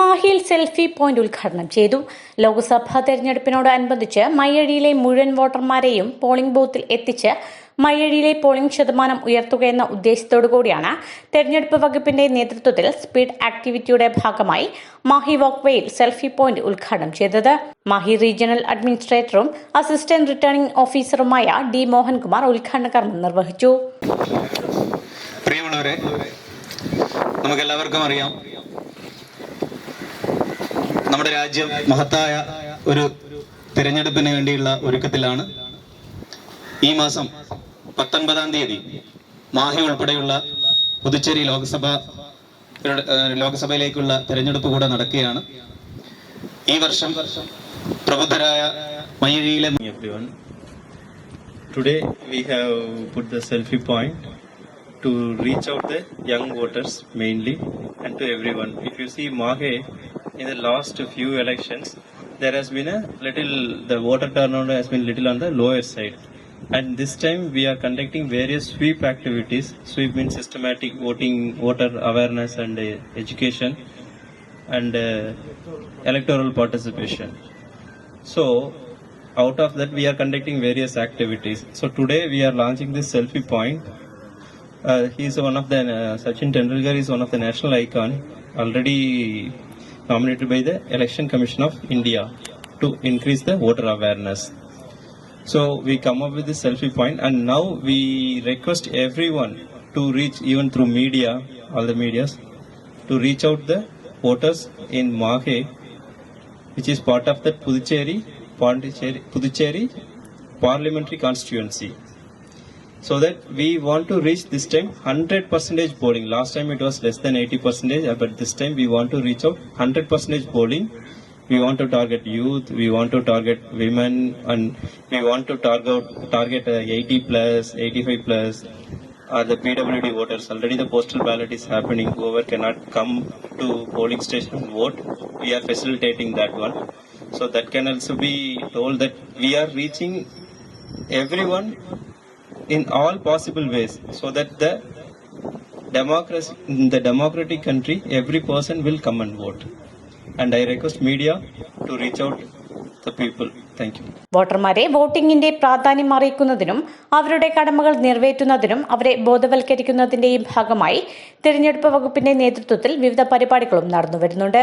മാഹിയിൽ selfie point ഉദ്ഘാടനം ചെയ്തു. ലോക്സഭാ തെരഞ്ഞെടുപ്പിനോടനുബന്ധിച്ച് മയ്യഴിയിലെ മുഴുവൻ വോട്ടർമാരെയും പോളിംഗ് ബൂത്തിൽ എത്തിച്ച് മയ്യഴിയിലെ പോളിംഗ് ശതമാനം ഉയർത്തുകയെന്ന ഉദ്ദേശത്തോടുകൂടിയാണ് തെരഞ്ഞെടുപ്പ് വകുപ്പിന്റെ നേതൃത്വത്തിൽ സ്പീഡ് ആക്ടിവിറ്റിയുടെ ഭാഗമായി മാഹി വോക്വേയിൽ സെൽഫി പോയിന്റ് ഉദ്ഘാടനം ചെയ്തത്. മാഹി റീജിയണൽ അഡ്മിനിസ്ട്രേറ്ററും അസിസ്റ്റന്റ് റിട്ടേണിംഗ് ഓഫീസറുമായ ഡി മോഹൻകുമാർ ഉദ്ഘാടന കർമ്മം നിർവഹിച്ചു. പ്രിയമുള്ളവരെ നമുക്കെല്ലാവർക്കും അറിയാം നമ്മുടെ രാജ്യം മഹത്തായ ഒരു തിരഞ്ഞെടുപ്പിന് വേണ്ടിയുള്ള ഒരുക്കത്തിലാണ് ഈ മാസം പത്തൊൻപതാം തീയതി മാഹി ഉൾപ്പെടെയുള്ള പുതുച്ചേരി ലോക്സഭ ലോക്സഭയിലേക്കുള്ള തിരഞ്ഞെടുപ്പ് കൂടെ നടക്കുകയാണ് ഈ വർഷം പ്രബുദ്ധരായ മയ്യഴിയിലെ. Today we have put the selfie point to reach out the young voters mainly and to everyone. If you see Mahe in the last few elections, there has been a little the voter turnout has been little on the lower side. And this time we are conducting various sweep activities. Sweep means systematic voting, voter awareness and uh, education and uh, electoral participation. So, out of that, we are conducting various activities. So, today we are launching this selfie point. Uh, he is one of the, uh, Sachin Tendulkar is one of the national icon, already nominated by the Election Commission of India to increase the voter awareness. So, we come up with this selfie point, and now we request everyone to reach, even through media, all the medias, to reach out the voters in Mahe which is part of the Puducherry, Pondicherry, Puducherry parliamentary constituency. So that we want to reach this time 100 percentage polling. Last time it was less than 80 percentage, uh, but this time we want to reach out 100 percentage polling. We want to target youth, we want to target women, and we want to target target uh, 80 plus, 85 plus, are the PWD voters. Already the postal ballot is happening. Whoever cannot come to polling station and vote, we are facilitating that one. So that can also be told that we are reaching everyone in all possible ways so that the democracy in the democratic country every person will come and vote and i request media to reach out the people thank you വോട്ടർമാരെ വോട്ടിംഗിന്റെ പ്രാധാന്യം അറിയിക്കുന്നതിനും അവരുടെ കടമകൾ നിറവേറ്റുന്നതിനും അവരെ ബോധവൽക്കരിക്കുന്നതിന്റെയും ഭാഗമായി തിരഞ്ഞെടുപ്പ് വകുപ്പിന്റെ നേതൃത്വത്തിൽ വിവിധ പരിപാടികളും നടന്നുവരുന്നുണ്ട്